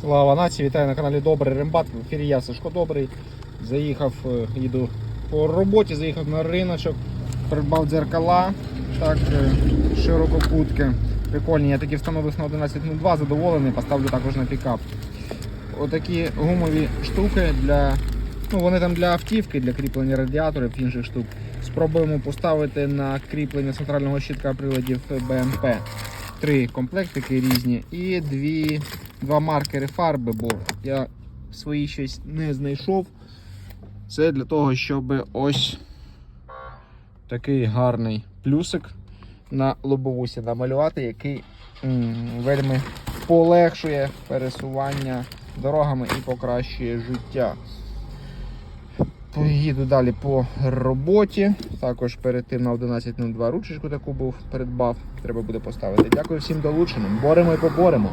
Слава нації, вітаю на каналі Добрий Рембат. В ефірі я Сашко Добрий. Заїхав, е, їду по роботі, заїхав на риночок, придбав дзеркала, так, е, ширококутки. Прикольні, я такі встановив на 11.02, задоволений, поставлю також на пікап. Отакі гумові штуки для. Ну, вони там для автівки, для кріплення радіаторів, інших штук. Спробуємо поставити на кріплення центрального щитка приладів БМП. Три комплектики різні і дві, два маркери фарби, бо я свої щось не знайшов. Це для того, щоб ось такий гарний плюсик на лобовусі намалювати, який вельми полегшує пересування дорогами і покращує життя. Поїду далі по роботі. Також перед тим на 11.02 ручечку таку був придбав. Треба буде поставити. Дякую всім долученим. Боремо і поборемо.